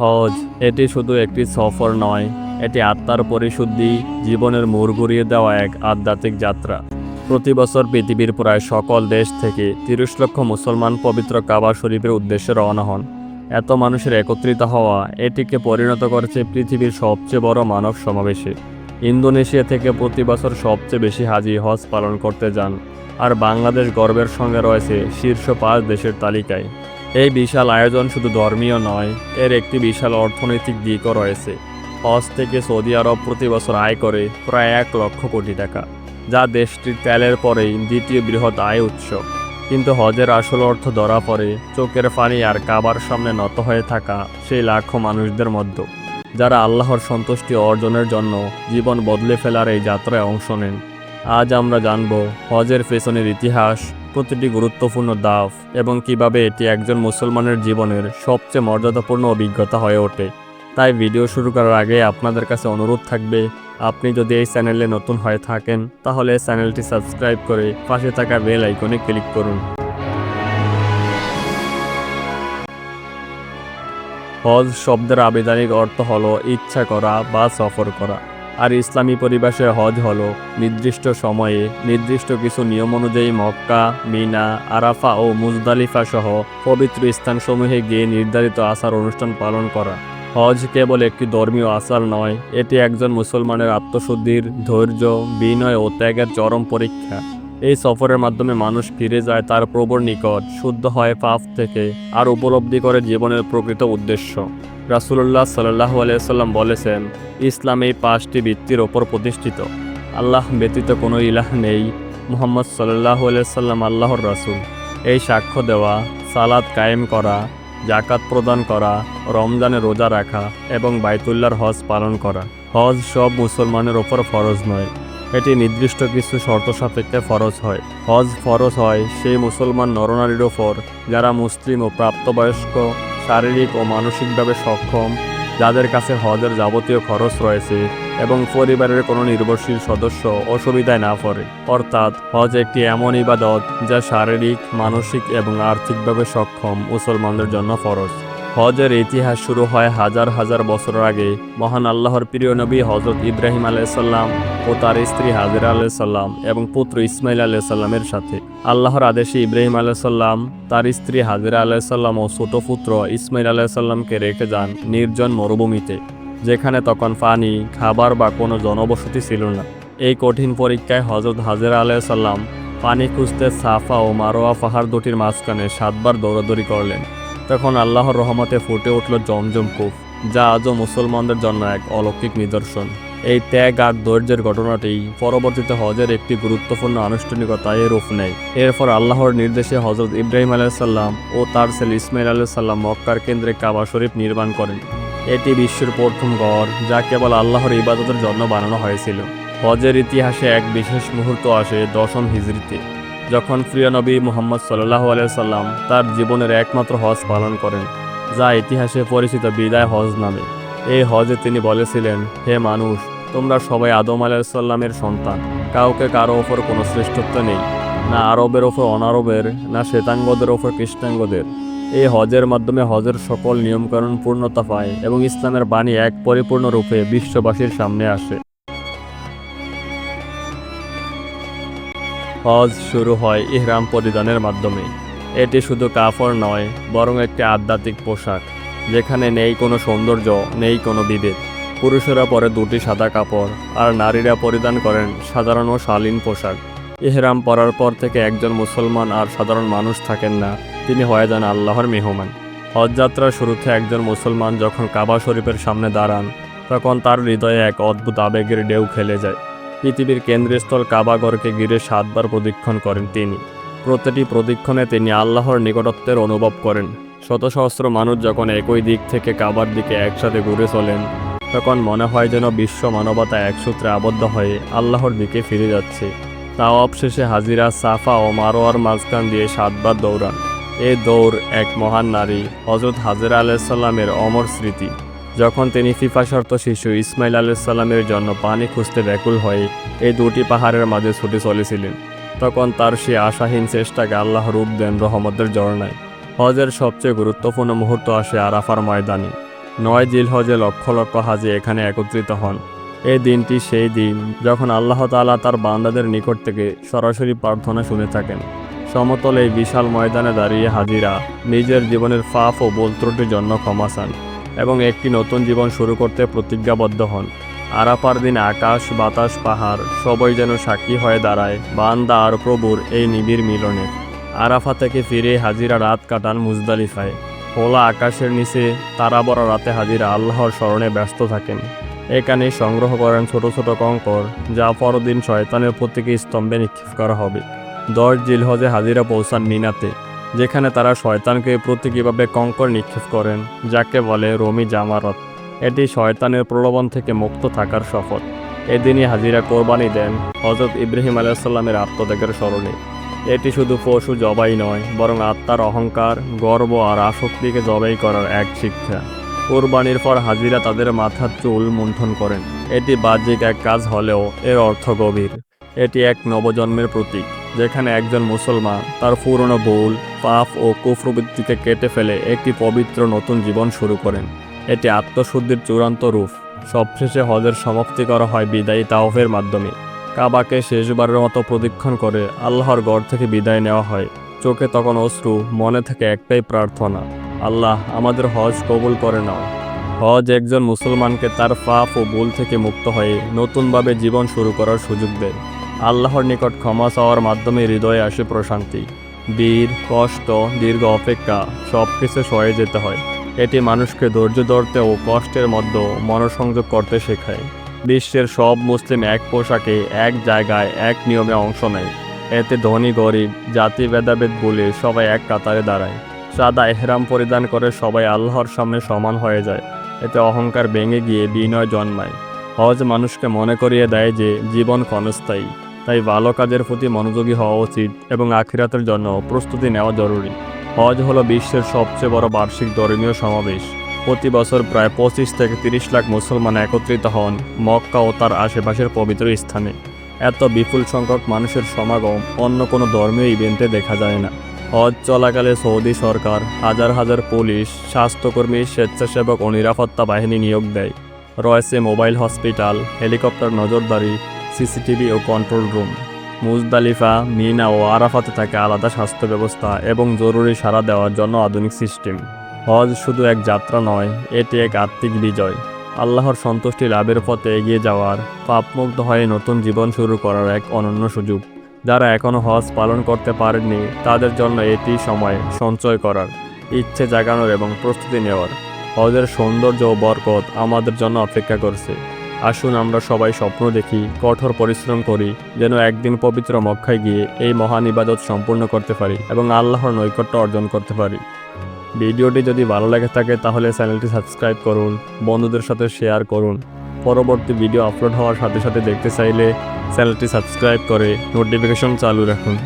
হজ এটি শুধু একটি সফর নয়, এটি আত্মার পরিশুদ্ধি, জীবনের মোড় ঘুরিয়ে দেওয়া এক আধ্যাত্মিক যাত্রা। প্রতি বছর পৃথিবীর প্রায় সকল দেশ থেকে তিরিশ লক্ষ মুসলমান পবিত্র কাবা শরীফের উদ্দেশ্যে রওনা হন। এত মানুষের একত্রিত হওয়া এটিকে পরিণত করেছে পৃথিবীর সবচেয়ে বড় মানব সমাবেশে। ইন্দোনেশিয়া থেকে প্রতি বছর সবচেয়ে বেশি হাজি হজ পালন করতে যান। আর বাংলাদেশ গর্বের সঙ্গে রয়েছে শীর্ষ পাঁচ দেশের তালিকায়। এই বিশাল আয়োজন শুধু ধর্মীয় নয়, এর একটি বিশাল অর্থনৈতিক দিকও রয়েছে। হজ থেকে সৌদি আরব প্রতি বছর আয় করে প্রায় এক লক্ষ কোটি টাকা, যা দেশটির তেলের পরেই দ্বিতীয় বৃহৎ আয় উৎস। কিন্তু হজের আসল অর্থ ধরা পড়ে চোখের পানি আর কাবার সামনে নত হয়ে থাকা সেই লাখো মানুষদের মধ্যে, যারা আল্লাহর সন্তুষ্টি অর্জনের জন্য জীবন বদলে ফেলার এই যাত্রায় অংশ নেন। আজ আমরা জানব হজের পেছনের ইতিহাস প্রতিটি গুরুত্বপূর্ণ দাফ এবং কীভাবে এটি একজন মুসলমানের জীবনের সবচেয়ে মর্যাদাপূর্ণ অভিজ্ঞতা হয়ে ওঠে। তাই ভিডিও শুরু করার আগে আপনাদের কাছে অনুরোধ থাকবে, আপনি যদি এই চ্যানেলে নতুন হয়ে থাকেন, তাহলে চ্যানেলটি সাবস্ক্রাইব করে পাশে থাকা বেল আইকনে ক্লিক করুন। হজ শব্দের আবেদনিক অর্থ হলো ইচ্ছা করা বা সফর করা। আর ইসলামী পরিবেশে হজ হলো নির্দিষ্ট সময়ে নির্দিষ্ট কিছু নিয়ম অনুযায়ী মক্কা, মিনা, আরাফা ও মুজদালিফা সহ পবিত্র স্থানসমূহে গিয়ে নির্ধারিত আচার অনুষ্ঠান পালন করা। হজ কেবল একটি ধর্মীয় আচার নয়, এটি একজন মুসলমানের আত্মশুদ্ধির ধৈর্য, বিনয় ও ত্যাগের চরম পরীক্ষা। এই সফরের মাধ্যমে মানুষ ফিরে যায় তার প্রবর নিকট, শুদ্ধ হয় পাপ থেকে, আর উপলব্ধি করে জীবনের প্রকৃত উদ্দেশ্য। রাসুল্লাহ সাল্লাহ আলিয়াল্লাম বলেছেন, ইসলাম এই পাঁচটি বৃত্তির ওপর প্রতিষ্ঠিত। আল্লাহ ব্যতীত কোনো ইলাহ নেই। মুহাম্মদ সাল্লাহ আলিয়াল্লাম আল্লাহর রাসুল। এই সাক্ষ্য দেওয়া সালাদ কায়েম করা জাকাত প্রদান করা, রমজানে রোজা রাখা এবং বাইতুল্লাহর হজ পালন করা। হজ সব মুসলমানের ওপর ফরজ নয়। এটি নির্দিষ্ট কিছু শর্ত সাপেক্ষে ফরজ হয়। হজ ফরজ হয় সেই মুসলমান নরনারীর ওপর যারা মুসলিম ও প্রাপ্তবয়স্ক শারীরিক ও মানসিকভাবে সক্ষম, যাদের কাছে হজের যাবতীয় খরচ রয়েছে এবং পরিবারের কোনো নির্ভরশীল সদস্য অসুবিধায় না পড়ে। অর্থাৎ, হজ একটি এমন ইবাদত যা শারীরিক, মানসিক এবং আর্থিকভাবে সক্ষম মুসলমানদের জন্য ফরজ। হজের ইতিহাস শুরু হয় হাজার হাজার বছর আগে। মহান আল্লাহর প্রিয় নবী হজরত ইব্রাহিম আলাইসাল্লাম ও তার স্ত্রী হাজিরা আলাইসাল্লাম এবং পুত্র ইসমাইল আলাইসাল্লামের সাথে। আল্লাহর আদেশে ইব্রাহিম আলাইসাল্লাম তার স্ত্রী হাজিরা আলাইসাল্লাম ও ছোট পুত্র ইসমাইল আলাইসাল্লামকে রেখে যান নির্জন মরুভূমিতে, যেখানে তখন পানি, খাবার বা কোনো জনবসতি ছিল না। এই কঠিন পরীক্ষায় হজরত হাজিরা আলাইসাল্লাম পানি খুঁজতে সাফা ও মারোয়া পাহাড় দুটির মাঝখানে সাতবার দৌড়াদৌড়ি করলেন। তখন আল্লাহর রহমতে ফুটে উঠল জমজম কূপ যা আজও মুসলমানদের জন্য এক অলৌকিক নিদর্শন। এই ত্যাগ আর ধৈর্যের ঘটনাটি পরবর্তীতে হজের একটি গুরুত্বপূর্ণ আনুষ্ঠানিকতায় রূপ নেয়। এরপর আল্লাহর নির্দেশে হজরত ইব্রাহিম আলাইসাল্লাম ও তার ছেলে ইসমাইল আলাইসাল্লাম মক্কার কেন্দ্রে কাবা শরীফ নির্মাণ করেন। এটি বিশ্বের প্রথম ঘর, যা কেবল আল্লাহর ইবাদতের জন্য বানানো হয়েছিল। হজের ইতিহাসে এক বিশেষ মুহূর্ত আসে দশম হিজড়িতে যখন প্রিয় নবী মোহাম্মদ সাল্লাহ আলাইসাল্লাম তার জীবনের একমাত্র হজ পালন করেন, যা ইতিহাসে পরিচিত বিদায় হজ নামে। এই হজে তিনি বলেছিলেন, হে মানুষ, তোমরা সবাই আদম আলাইসাল্লামের সন্তান, কাউকে কারও ওপর কোনো শ্রেষ্ঠত্ব নেই, না আরবের ওপর অনারবের, না শ্বেতাঙ্গদের ওপর কৃষ্ণাঙ্গদের। এই হজের মাধ্যমে হজের সকল নিয়মকানুন পূর্ণতা পায় এবং ইসলামের বাণী এক পরিপূর্ণ রূপে বিশ্ববাসীর সামনে আসে। হজ শুরু হয় ইহরাম পরিধানের মাধ্যমে। এটি শুধু কাফর নয়, বরং একটি আধ্যাত্মিক পোশাক, যেখানে নেই কোনো সৌন্দর্য, নেই কোনো বিভেদ। পুরুষেরা পরে দুটি সাদা কাপড়, আর নারীরা পরিধান করেন সাধারণ ও শালীন পোশাক। ইহরাম পরার পর থেকে একজন মুসলমান আর সাধারণ মানুষ থাকেন না, তিনি হয়ে যান আল্লাহর মেহমান। হজযাত্রার শুরুতে একজন মুসলমান যখন কাবা শরীফের সামনে দাঁড়ান, তখন তার হৃদয়ে এক অদ্ভুত আবেগের ঢেউ খেলে যায়। পৃথিবীর কেন্দ্রস্থল কাবাগরকে ঘিরে সাতবার প্রদক্ষিণ করেন তিনি। প্রতিটি প্রদক্ষিণে তিনি আল্লাহর নিকটত্বের অনুভব করেন। শত সহস্র মানুষ যখন একই দিক থেকে কাবার দিকে একসাথে ঘুরে চলেন, তখন মনে হয় যেন বিশ্ব মানবতা একসূত্রে আবদ্ধ হয়ে আল্লাহর দিকে ফিরে যাচ্ছে। তাও অবশেষে হাজিরা সাফা ও মারোয়ার মাঝখান দিয়ে সাতবার দৌড়ান। এ দৌড় এক মহান নারী হজরত হাজিরা আলাইসাল্লামের অমর স্মৃতি। যখন তিনি ফিফাশর্ত শিশু ইসমাইল আলাইসাল্লামের জন্য পানি খুঁজতে ব্যাকুল হয়ে এই দুটি পাহাড়ের মাঝে ছুটে চলেছিলেন, তখন তার সে আশাহীন চেষ্টাকে আল্লাহ রূপ দেন রহমতের জর্ণায় হজের সবচেয়ে গুরুত্বপূর্ণ মুহূর্ত আসে আরাফার ময়দানে। নয় জিলহজে লক্ষ লক্ষ হাজে এখানে একত্রিত হন। এই দিনটি সেই দিন যখন আল্লাহ তালা তার বান্দাদের নিকট থেকে সরাসরি প্রার্থনা শুনে থাকেন। সমতল এই বিশাল ময়দানে দাঁড়িয়ে হাজিরা নিজের জীবনের ফাফ ও বলত্রটির জন্য ক্ষমা চান। এবং একটি নতুন জীবন শুরু করতে প্রতিজ্ঞাবদ্ধ হন। আরাপার দিন আকাশ, বাতাস, পাহাড়, সবাই যেন সাক্ষী হয়ে দাঁড়ায়, বান্দা আর প্রভুর এই নিবিড় মিলনে। আরাফা থেকে ফিরে হাজিরা রাত কাটান মুজদালিফায়। খোলা আকাশের নিচে তারা বড় রাতে হাজিরা আল্লাহর স্মরণে ব্যস্ত থাকেন। এখানে সংগ্রহ করেন ছোট ছোট কঙ্কর, যা পরদিন শয়তানের প্রতীকী স্তম্ভে নিক্ষেপ করা হবে। দশ জিলহজে হাজিরা পৌঁছান মিনাতে। যেখানে তারা শয়তানকে প্রতীকীভাবে কঙ্কর নিক্ষেপ করেন, যাকে বলে রমি জামারত। এটি শয়তানের প্রলোভন থেকে মুক্ত থাকার শপথ। এদিনই হাজিরা কোরবানি দেন হজরত ইব্রাহিম আলাইসাল্লামের আত্মত্যাগের স্মরণে। এটি শুধু পশু জবাই নয়, বরং আত্মার অহংকার, গর্ব আর আসক্তিকে জবাই করার এক শিক্ষা। কোরবানির পর হাজিরা তাদের মাথার চুল মুন্ঠন করেন। এটি বাহ্যিক এক কাজ হলেও এর অর্থ গভীর। এটি এক নবজন্মের প্রতীক। যেখানে একজন মুসলমান তার পুরনো ভুল, পাপ ও কুপ্রবৃত্তিকে কেটে ফেলে একটি পবিত্র নতুন জীবন শুরু করেন। এটি আত্মশুদ্ধির চূড়ান্ত রূপ। সবশেষে হজের সমাপ্তি করা হয় বিদায়ী তাওফের মাধ্যমে। কাবাকে শেষবারের মতো প্রদক্ষিণ করে আল্লাহর গড় থেকে বিদায় নেওয়া হয়। চোখে তখন অশ্রু, মনে থেকে একটাই প্রার্থনা, আল্লাহ, আমাদের হজ কবুল করে নাও। হজ একজন মুসলমানকে তার পাপ ও ভুল থেকে মুক্ত হয়ে নতুনভাবে জীবন শুরু করার সুযোগ দেয়। আল্লাহর নিকট ক্ষমা চাওয়ার মাধ্যমে হৃদয়ে আসে প্রশান্তি। বীর, কষ্ট, দীর্ঘ অপেক্ষা সব কিছু সয়ে যেতে হয়। এটি মানুষকে ধৈর্য ধরতে ও কষ্টের মধ্যে মনোসংযোগ করতে শেখায়। বিশ্বের সব মুসলিম এক পোশাকে, এক জায়গায়, এক নিয়মে অংশ নেয়। এতে ধনী, গরিব, জাতি, ভেদাভেদ বলে সবাই এক কাতারে দাঁড়ায়। সাদা এহরাম পরিধান করে সবাই আল্লাহর সামনে সমান হয়ে যায়। এতে অহংকার ভেঙে গিয়ে বিনয় জন্মায়। হজ মানুষকে মনে করিয়ে দেয় যে জীবন ক্ষণস্থায়ী। তাই ভালো কাজের প্রতি মনোযোগী হওয়া উচিত এবং আখিরাতের জন্য প্রস্তুতি নেওয়া জরুরি। হজ হলো বিশ্বের সবচেয়ে বড় বার্ষিক ধর্মীয় সমাবেশ। প্রতি বছর প্রায় পঁচিশ থেকে তিরিশ লাখ মুসলমান একত্রিত হন মক্কা ও তার আশেপাশের পবিত্র স্থানে। এত বিপুল সংখ্যক মানুষের সমাগম অন্য কোনো ধর্মীয় ইভেন্টে দেখা যায় না। হজ চলাকালে সৌদি সরকার হাজার হাজার পুলিশ, স্বাস্থ্যকর্মী, স্বেচ্ছাসেবক ও নিরাপত্তা বাহিনী নিয়োগ দেয়। রয়েছে মোবাইল হসপিটাল, হেলিকপ্টার নজরদারি সিসিটিভি ও কন্ট্রোল রুম। মুজদালিফা, মিনা ও আরাফাতে থাকে আলাদা স্বাস্থ্য ব্যবস্থা এবং জরুরি সাড়া দেওয়ার জন্য আধুনিক সিস্টেম। হজ শুধু এক যাত্রা নয়, এটি এক আত্মিক বিজয়। আল্লাহর সন্তুষ্টি লাভের পথে এগিয়ে যাওয়ার পাপমুক্ত হয়ে নতুন জীবন শুরু করার এক অনন্য সুযোগ। যারা এখনও হজ পালন করতে পারেননি, তাদের জন্য এটি সময় সঞ্চয় করার, ইচ্ছে জাগানোর এবং প্রস্তুতি নেওয়ার। হজের সৌন্দর্য ও বরকত আমাদের জন্য অপেক্ষা করছে। আসুন আমরা সবাই স্বপ্ন দেখি, কঠোর পরিশ্রম করি, যেন একদিন পবিত্র মক্কায় গিয়ে এই মহান ইবাদত সম্পূর্ণ করতে পারি এবং আল্লাহর নৈকট্য অর্জন করতে পারি। ভিডিওটি যদি ভালো লেগে থাকে তাহলে চ্যানেলটি সাবস্ক্রাইব করুন, বন্ধুদের সাথে শেয়ার করুন। পরবর্তী ভিডিও আপলোড হওয়ার সাথে সাথে দেখতে চাইলে চ্যানেলটি সাবস্ক্রাইব করে নোটিফিকেশন চালু রাখুন।